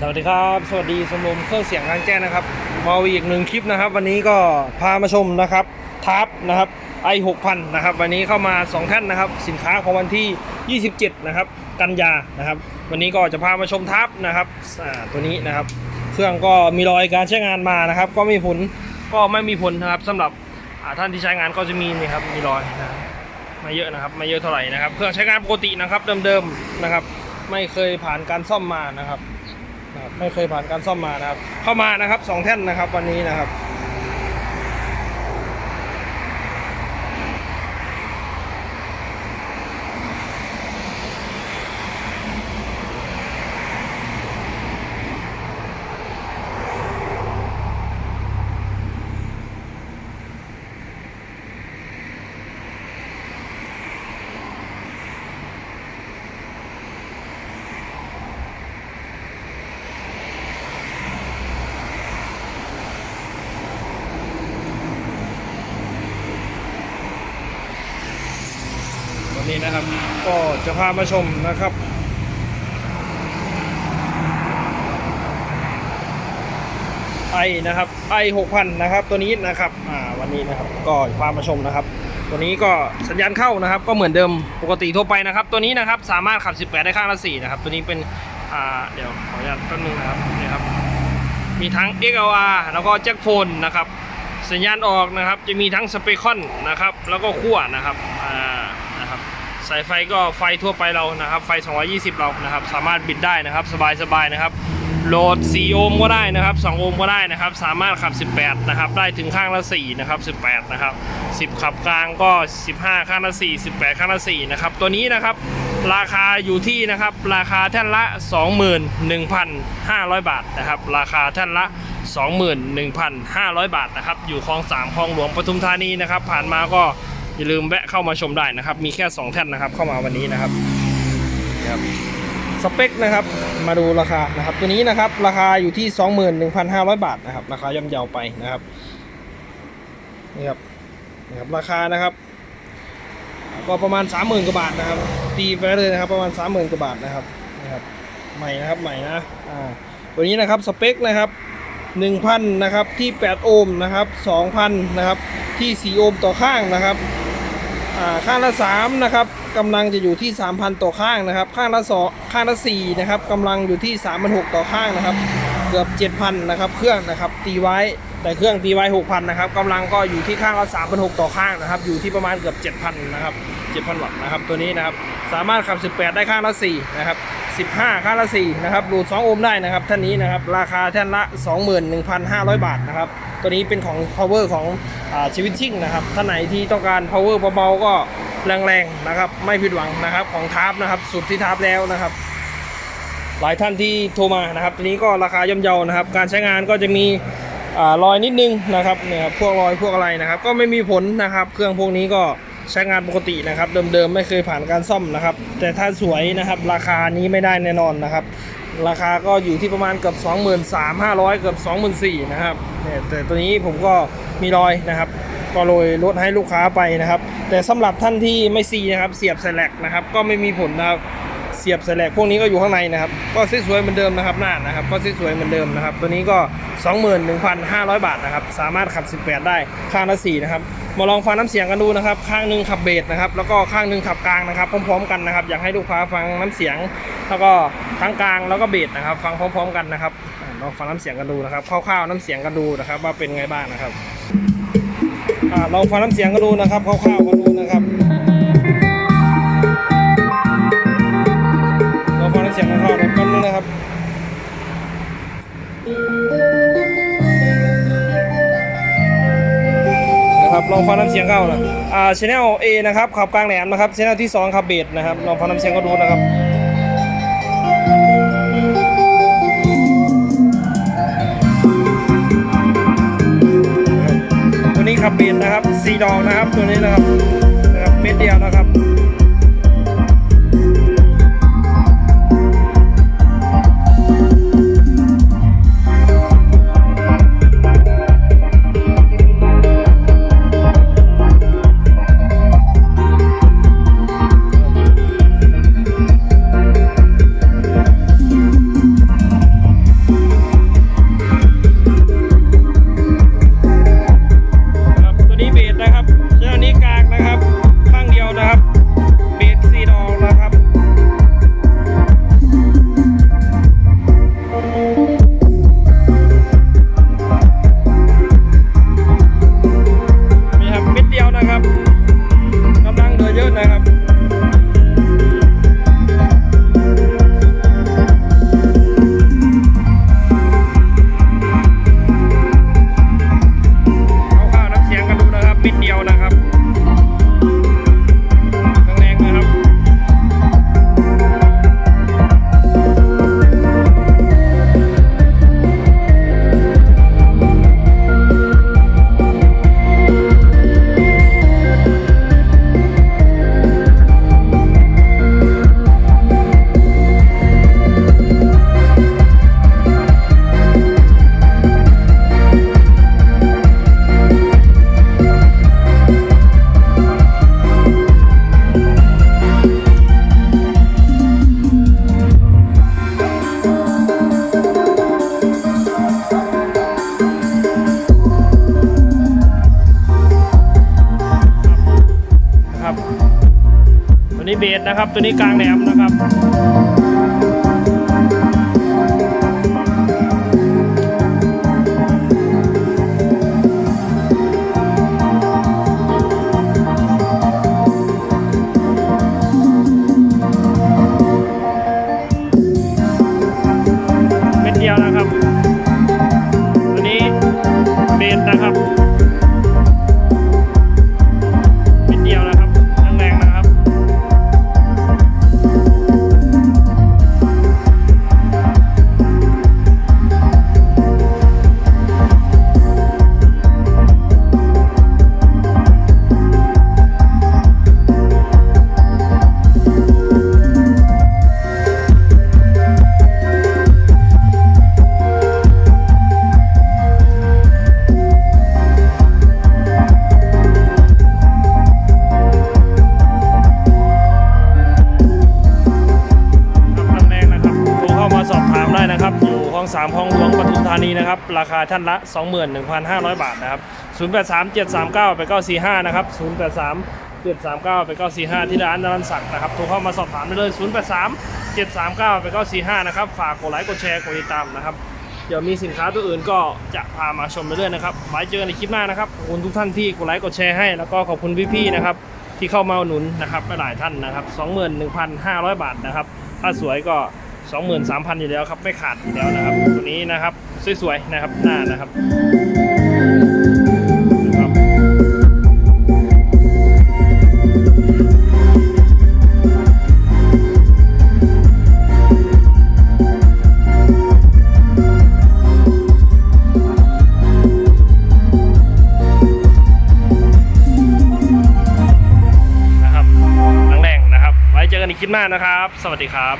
สวัสดีครับ สวัสดีสมรมเครื่องเสียงกลางแจ้งนะครับมาอีกหนึ่งคลิปนะครับ วันนี้ก็พามาชมนะครับทับนะครับไอหกพันนะครับ วันนี้เข้ามา 2 ท่านนะครับ สินค้าของวันที่ 27 นะครับ กันยานะครับ วันนี้ก็จะพามาชมทับนะครับอ่าตัวนี้นะครับ เครื่องก็มีรอยการใช้งานมานะครับ ก็มีผลก็ไม่มีผลนะครับสำหรับอ่าท่านที่ใช้งานก็จะมีนี่ครับมีรอยนะม่เยอะนะครับไม่เยอะเท่าไหร่นะครับ เครื่องใช้งานปกตินะครับเดิมๆนะครับ ไม่เคยผ่านการซ่อมมานะครับ ไม่เคยผ่านการซ่อมมานะครับ เข้ามานะครับสองแท่นนะครับวันนี้นะครับ นี้นะครับ ก็จะพามาชมนะครับ ไอนะครับไอหกพันนะครับ ตัวนี้นะครับอ่าวันนี้นะครับก็พามาชมนะครับ ตัวนี้ก็สัญญาณเข้านะครับ ก็เหมือนเดิมปกติทั่วไปนะครับ ตัวนี้นะครับสามารถขับ 18 ได้ข้างละ4นะครับ ตัวนี้เป็นอ่าเดี๋ยวขออนุญาตแป๊บนึงนะครับนี่ครับ มีทั้ง XLR แล้วก็แจ็คโฟนนะครับสัญญาณออกนะครับ จะมีทั้งสเปคอนนะครับ แล้วก็ขั้วนะครับ อ่านะครับ สายไฟก็ไฟทั่วไปเรานะครับ ไฟ 220 เรานะครับ สามารถบิดได้นะครับ สบายๆนะครับ โหลด 4 โอห์มก็ได้นะครับ 2 โอห์มก็ได้นะครับ สามารถขับ 18 นะครับ ได้ถึงข้างละ 4 นะครับ 18 นะครับ 10 ขับกลางก็ 15 ข้างละ 4 18 ข้างละ 4 นะครับ ตัวนี้นะครับ ราคาอยู่ที่นะครับ ราคาแท่นละ 21,500 บาทนะครับ ราคาแท่นละ21,500 บาทนะครับ อยู่คลอง 3 คลองหลวงปทุมธานีนะครับ ผ่านมาก็ อย่าลืมแวะเข้ามาชมได้นะครับ มีแค่ 2 แท่นนะครับ เข้ามาวันนี้นะครับครับสเปคนะครับ มาดูราคานะครับ ตัวนี้นะครับ ราคาอยู่ที่ 21,500 บาทนะครับ ราคาย่อมเยาไปนะครับนี่ครับนะครับราคานะครับ ก็ประมาณ 30,000กว่าบาทนะครับ ตีไปเลยนะครับ ประมาณ 30,000กว่าบาทนะครับนะครับ ใหม่นะครับใหม่นะอ่าตัวนี้นะครับสเปคนะครับ1,000นะครับที่ 8 โอห์มนะครับ2,000นะครับที่ 4 โอห์มต่อข้างนะครับ ข้างละ3นะครับกำลังจะอยู่ที่ 3,000 ต่อข้างนะครับ ข้างละสองข้างละ4นะครับกำลังอยู่ที่ 3,600 ต่อข้างนะครับ เกือบ 7,000 นะครับเครื่องนะครับตีไว้แต่เครื่องตีไว้6,000 นะครับกำลังก็อยู่ที่ข้างละ3,600 ต่อข้างนะครับ อยู่ที่ประมาณเกือบ 7,000 นะครับ 7,000 วัตต์นะครับตัวนี้นะครับ สามารถขับ 18 ได้ข้างละ4นะครับ 15ข้าละ4นะครับรูด 2 โอห์มได้นะครับท่านนี้นะครับราคาแท่นละ 21,500 บาทนะครับตัวนี้เป็นของ power ของอชีวิตชิ่งนะครับท่านไหนที่ต้องการ power เบาๆก็แรงๆนะครับไม่ผิดหวังนะครับของทาร์ปนะครับสุดที่ทาร์ปแล้วนะครับ หลายท่านที่โทรมานะครับตัวนี้ก็ราคาย่อมเยานะครับ การใช้งานก็จะมีอรอยนิดนึงนะครับเนี่ยพวกรอยพวกอะไรนะครับ ก็ไม่มีผลนะครับ เครื่องพวกนี้ก็ ใช้งานปกตินะครับเดิมๆไม่เคยผ่านการซ่อมนะครับ แต่ถ้าสวยนะครับราคานี้ไม่ได้แน่นอนนะครับ ราคาก็อยู่ที่ประมาณเกือบ23,500 เกือบ24,000นะครับเนี่ยแต่ตัวนี้ผมก็มีรอยนะครับก็โรยลดให้ลูกค้าไปนะครับ แต่สำหรับท่านที่ไม่ซีนะครับเสียบใส่แหลกนะครับ ก็ไม่มีผลนะครับ เสียบใส่แหลกพวกนี้ก็อยู่ข้างในนะครับ ก็สวยๆเหมือนเดิมนะครับหน้านะครับ ก็สวยๆเหมือนเดิมนะครับ ตัวนี้ก็ 21,500 บาทนะครับ สามารถขับ 18 ได้ข้างละ4นะครับ มาลองฟังน้ำเสียงกันดูนะครับ ข้างหนึงขับเบสนะครับ แล้วก็ข้างหนึงขับกลางนะครับ พร้อมๆกันนะครับ อยากให้ลูกค้าฟังน้ำเสียง แล้วก็ทั้งกลางแล้วก็เบสนะครับ ฟังพร้อม ๆ กันนะครับ ลองฟังน้ำเสียงกันดูนะครับ คร่าวๆน้ำเสียงกันดูนะครับ ว่าเป็นไงบ้างนะครับลองฟังน้ำเสียงกันดูนะครับ คร่าวๆกันดูนะครับ สียงของเขานะแป๊บนึงนะครับนะครับลองฟังน้ำเสียงเข้านะอ่าชแนล A นะครับขับกลางแหลมนะครับชแนลที่2ขับเบสนะครับลองฟังน้ำเสียงก็ดูนะครับตัวนี้ขับเบสนะครับสีดอกนะครับตัวนี้นะครับ นี้เบสนะครับ ตัวนี้กลางแหลมนะครับ 3คลองหลวงปทุมธานีนะครับ ราคาท่านละ 21,500 บาทนะครับ 0837398945 นะครับ 0837398945 ที่ร้านนรันศักดิ์นะครับ โทรเข้ามาสอบถามได้เลย 0837398945 นะครับ ฝากกดไลค์ กดแชร์ กดติดตามนะครับ เดี๋ยวมีสินค้าตัวอื่นก็จะพามาชมไปเรื่อยนะครับ ไว้เจอในคลิปหน้านะครับ ขอบคุณทุกท่านที่กดไลค์ กดแชร์ให้ แล้วก็ขอบคุณพี่ๆ นะครับ ที่เข้ามาอุดหนุนนะครับหลายท่านนะครับ 21,500 บาทนะครับ ถ้าสวยก็ 23,000 อยู่แล้วครับ ไม่ขาดอยู่แล้วนะครับ ตัวนี้นะครับ สวยๆ นะครับ หน้านะครับนะครับแรงๆนะครับไว้เจอกันในคลิปหน้านะครับ สวัสดีครับ